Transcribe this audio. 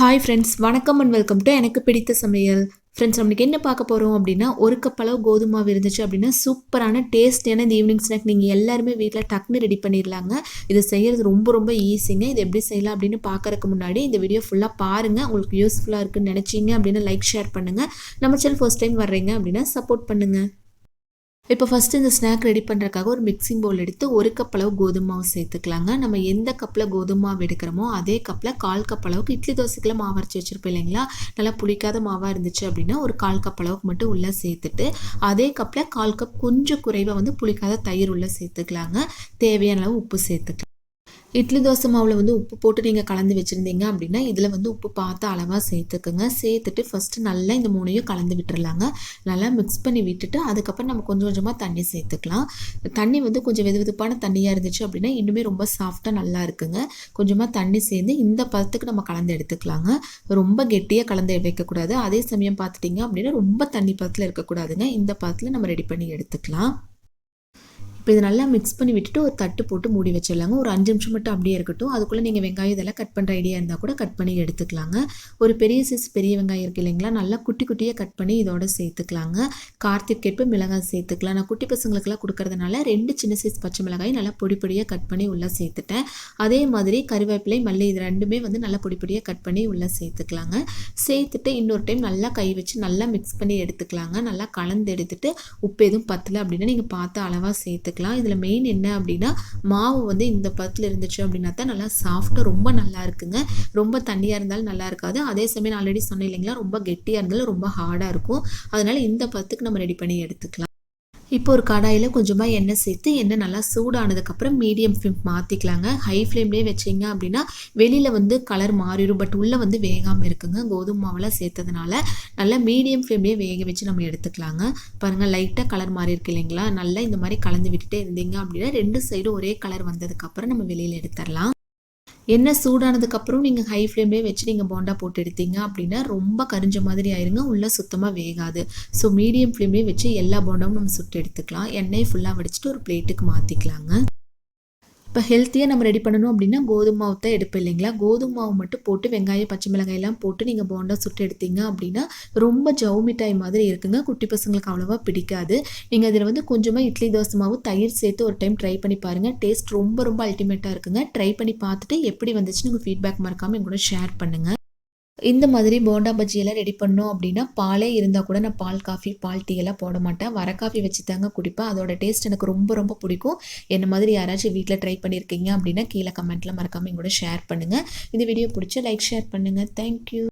Hi friends வணக்கம் and welcome to எனக்கு பிடித்த சமையல். ஃப்ரெண்ட்ஸ் நம்மளுக்கு என்ன பார்க்க போகிறோம் அப்படின்னா ஒரு கப்பளவு கோதுமை மாவு இருந்துச்சு அப்படின்னா சூப்பரான டேஸ்டியான இந்த ஈவினிங் ஸ்நாக் நீங்கள் எல்லாருமே வீட்டில் டக்குன்னு ரெடி பண்ணிடலாங்க. இதை செய்கிறது ரொம்ப ரொம்ப ஈஸிங்க இது எப்படி செய்யலாம் அப்படின்னு பார்க்கறதுக்கு முன்னாடி இந்த வீடியோ ஃபுல்லாக பாருங்கள் உங்களுக்கு யூஸ்ஃபுல்லாக இருக்குன்னு நினச்சிங்க அப்படின்னா லைக் ஷேர் பண்ணுங்கள் நம்ம சேனல் ஃபர்ஸ்ட் டைம் வர்றீங்க அப்படின்னா சப்போர்ட் பண்ணுங்கள் இப்போ ஃபஸ்ட்டு இந்த ஸ்நாக் ரெடி பண்ணுறதுக்காக ஒரு மிக்சிங் பவுல் எடுத்து ஒரு கப் அளவு கோதுமை மாவு சேர்த்துக்கலாங்க. நம்ம எந்த கப்பில் கோதுமை மாவு எடுக்கிறோமோ அதே கப்பில் கால் கப் அளவுக்கு இட்லி தோசைக்குள்ள மாவு அரைச்சி வச்சுருப்போம் இல்லைங்களா? நல்லா புளிக்காத மாவாக இருந்துச்சு அப்படின்னா ஒரு கால் கப் அளவுக்கு மட்டும் உள்ளே சேர்த்துட்டு அதே கப்பில் கால் கப் கொஞ்சம் குறைவாக வந்து புளிக்காத தயிர் உள்ளே சேர்த்துக்கலாங்க. தேவையான அளவு உப்பு சேர்த்துக்கலாம். இட்லி தோசை மாவில் வந்து உப்பு போட்டு நீங்கள் கலந்து வச்சுருந்தீங்க அப்படின்னா இதில் வந்து உப்பு பார்த்து அளவாக சேர்த்துக்குங்க. சேர்த்துட்டு ஃபஸ்ட்டு நல்லா இந்த மூணையும் கலந்து விட்டுருலாங்க நல்லா மிக்ஸ் பண்ணி விட்டுட்டு அதுக்கப்புறம் நம்ம கொஞ்சம் கொஞ்சமாக தண்ணி சேர்த்துக்கலாம். தண்ணி வந்து கொஞ்சம் வெது வெதுப்பான தண்ணியாக இருந்துச்சு அப்படின்னா இன்னுமே ரொம்ப சாஃப்டாக நல்லா இருக்குங்க. கொஞ்சமாக தண்ணி சேர்ந்து இந்த பதத்துக்கு நம்ம கலந்து எடுத்துக்கலாங்க. ரொம்ப கெட்டியாக கலந்து வைக்கக்கூடாது. அதே சமயம் பார்த்துட்டிங்க அப்படின்னா ரொம்ப தண்ணி பதத்தில் இருக்கக்கூடாதுங்க. இந்த பதத்தில் நம்ம ரெடி பண்ணி எடுத்துக்கலாம். இப்போ இது நல்லா மிக்ஸ் பண்ணி விட்டுட்டு ஒரு தட்டு போட்டு மூடி வச்சிடலாங்க. ஒரு அஞ்சு நிமிஷம் மட்டும் அப்படியே இருக்கட்டும். அதுக்குள்ளே நீங்கள் வெங்காயம் இதெல்லாம் கட் பண்ணுற ஐடியா இருந்தால் கூட கட் பண்ணி எடுத்துக்கலாங்க. ஒரு பெரிய சைஸ் பெரிய வெங்காயம் இருக்குது இல்லைங்களா? நல்லா குட்டி குட்டியாக கட் பண்ணி இதோட சேர்த்துக்கலாங்க. கார்த்திகேற்ப மிளகாய் சேர்த்துக்கலாம். நான் குட்டி பசங்களுக்கெல்லாம் கொடுக்கறதுனால ரெண்டு சின்ன சைஸ் பச்சை மிளகாய் நல்லா பொடி பொடியாக கட் பண்ணி உள்ளே சேர்த்துட்டேன். அதே மாதிரி கருவேப்பிலை மல்லி இது ரெண்டுமே வந்து நல்லா பொடி பொடியாக கட் பண்ணி உள்ளே சேர்த்துக்கலாங்க. சேர்த்துட்டு இன்னொரு டைம் நல்லா கை வச்சு நல்லா மிக்ஸ் பண்ணி எடுத்துக்கலாங்க. நல்லா கலந்து எடுத்துட்டு உப்பு எதுவும் பத்தலை அப்படின்னா நீங்கள் பார்த்து அளவாக சேர்த்துக்கலாம். சேர்த்துக்கலாம் இதில் மெயின் என்ன அப்படின்னா மாவு வந்து இந்த பத்தில் இருந்துச்சு அப்படின்னா தான் நல்லா சாஃப்டாக ரொம்ப நல்லா இருக்குங்க. ரொம்ப தண்ணியாக இருந்தாலும் நல்லா இருக்காது. அதே சமயம் நான் ஆல்ரெடி சொன்னேன் இல்லைங்களா ரொம்ப கெட்டியாக இருந்தாலும் ரொம்ப ஹார்டாக இருக்கும். அதனால் இந்த பத்துக்கு நம்ம ரெடி பண்ணி எடுத்துக்கலாம். இப்போ ஒரு கடாயில் கொஞ்சமாக எண்ணெய் சேர்த்து எண்ணெய் நல்லா சூடானதுக்கப்புறம் மீடியம் ஃப்ளேம் மாற்றிக்கலாங்க ஹை ஃப்ளேம்லேயே வச்சிங்க அப்படின்னா வெளியில் வந்து கலர் மாறிடும். பட் உள்ளே வந்து வேகாமல் இருக்குங்க. கோதுமை மாவெல்லாம் சேர்த்ததுனால நல்லா மீடியம் ஃப்ளேம்லேயே வேக வச்சு நம்ம எடுத்துக்கலாங்க. பாருங்கள் லைட்டாக கலர் மாறி இருக்கு இல்லைங்களா? நல்லா இந்த மாதிரி கலந்து விட்டுட்டே இருந்தீங்க அப்படின்னா ரெண்டு சைடும் ஒரே கலர் வந்ததுக்கப்புறம் நம்ம வெளியில் எடுத்துடலாம். எண்ணெய் சூடானதுக்கப்புறம் நீங்கள் ஹை ஃப்ளேம்லேயே வச்சு நீங்கள் போண்டா போட்டு எடுத்தீங்க அப்படின்னா ரொம்ப கரிஞ்ச மாதிரி ஆயிருங்க. உள்ளே சுத்தமாக வேகாது. ஸோ மீடியம் ஃப்ளேம்லேயே வச்சு எல்லா போண்டாவும் நம்ம சுட்டு எடுத்துக்கலாம். எண்ணெய் ஃபுல்லாக வடிச்சிட்டு ஒரு பிளேட்டுக்கு மாற்றிக்கலாங்க இப்போ ஹெல்த்தியாக நம்ம ரெடி பண்ணணும் அப்படின்னா கோதுமை மாவு தான் எடுப்போம் இல்லைங்களா? கோதுமை மாவு மட்டும் போட்டு வெங்காயம் பச்சை மிளகாயெல்லாம் போட்டு நீங்கள் போண்டா சுட்டு எடுத்தீங்க அப்படின்னா ரொம்ப ஜவு மிட்டாய் மாதிரி இருக்குங்க. குட்டி பசங்களுக்கு அவ்வளோவா பிடிக்காது. நீங்கள் அதில் வந்து கொஞ்சமாக இட்லி தோசை மாவு தயிர் சேர்த்து ஒரு டைம் ட்ரை பண்ணி பாருங்கள் டேஸ்ட் ரொம்ப ரொம்ப அல்டிமேட்டாக இருக்குங்க. ட்ரை பண்ணி பார்த்துட்டு எப்படி வந்துச்சுன்னு உங்கள் ஃபீட்பேக் மறக்காமல் எங்கூட ஷேர் பண்ணுங்கள் இந்த மாதிரி போண்டா பஜ்ஜியெல்லாம் ரெடி பண்ணோம் அப்படின்னா பாலே இருந்தால் கூட நான் பால் காஃபி பால் டீ எல்லாம் போட மாட்டேன். வர காஃபி வச்சு தாங்க குடிப்பேன். அதோட டேஸ்ட் எனக்கு ரொம்ப ரொம்ப பிடிக்கும். என்ன மாதிரி யாராச்சும் வீட்டில் ட்ரை பண்ணியிருக்கீங்க அப்படின்னா கீழே கமெண்ட்டில் மறக்காமல் எங்கூட ஷேர் பண்ணுங்கள் இந்த வீடியோ பிடிச்சி லைக் ஷேர் பண்ணுங்கள் தேங்க்யூ